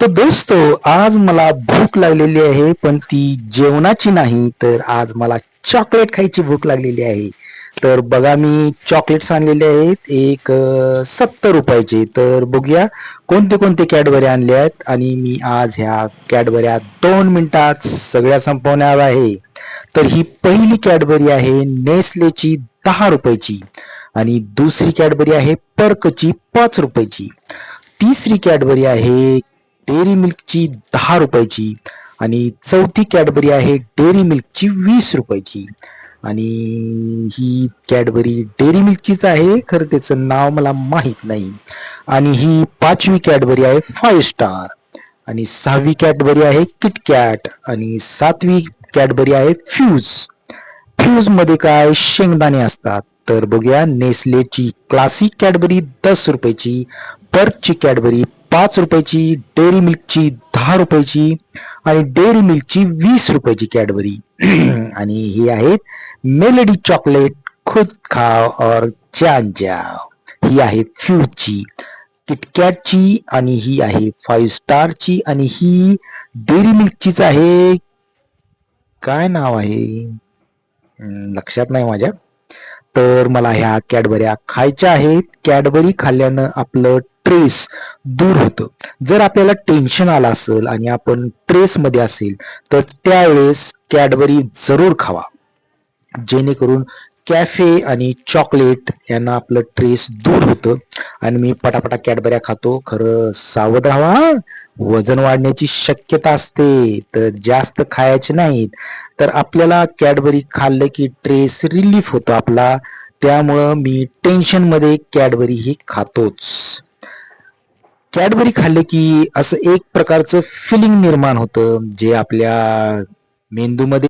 तर दोस्त आज मला भूक लागलेली आहे पण ती जेवणाची नाही तर आज मला चॉकलेट खायची भूक लागलेली आहे. तर बघा मी चॉकलेट्स आणलेले आहेत एक सत्तर रुपयाचे. तर बघूया कोणते कोणते कॅडबरी आणले आहेत आणि मी आज ह्या कॅडबऱ्या दोन मिनिटात सगळ्या संपवणार आहे. तर ही पहिली कॅडबरी आहे नेस्लेची दहा रुपयाची आणि दुसरी कॅडबरी आहे पर्कची पाच रुपयाची. तिसरी कॅडबरी आहे डेअरी मिल्कची दहा रुपयाची आणि चौथी कॅडबरी आहे डेअरी मिल्कची वीस रुपयाची. आणि ही कॅडबरी डेअरी मिल्कचीच आहे खरं त्याचं नाव मला माहीत नाही. आणि ही पाचवी कॅडबरी आहे फाईव्ह स्टार. आणि सहावी कॅडबरी आहे किटकॅट. आणि सातवी कॅडबरी आहे फ्यूज. फ्यूजमध्ये काय शेंगदाणे असतात. तर बघूया नेस्लेची क्लासिक कॅडबरी दस रुपयाची पर्कची कॅडबरी पाच रुपयाची डेअरी मिल्कची दहा रुपयाची आणि डेअरी मिल्कची वीस रुपयाची कॅडबरी. आणि ही आहेत मेलडी चॉकलेट खुद खाव और जान जाव ही आहे फ्यूजची किटकॅटची आणि ही आहे फाईव्ह स्टारची आणि ही डेअरी मिल्कचीच आहे. काय नाव आहे? लक्षात नाही माझ्या. तर मला ह्या कॅडबऱ्या खायच्या आहेत. कॅडबरी खाल्ल्यानं आपलं ट्रेस दूर होतं. जर आपल्याला टेन्शन आलं असेल आणि आपण ट्रेसमध्ये असेल तर त्यावेळेस कॅडबरी जरूर खावा. जेणेकरून कॅफे आणि चॉकलेट यांना आपलं ट्रेस दूर होतं. आणि मी पटापटा कॅडबऱ्या खातो. खरं सावध राहा. वजन वाढण्याची शक्यता असते. तर जास्त खायचे नाहीत. तर आपल्याला कॅडबरी खाल्लं की ट्रेस रिलीफ होतो आपला. त्यामुळं मी टेन्शनमध्ये कॅडबरी ही खातोच. कॅडबरी खाल्ले की असं एक प्रकारचं फिलिंग निर्माण होतं जे आपल्या मेंदूमध्ये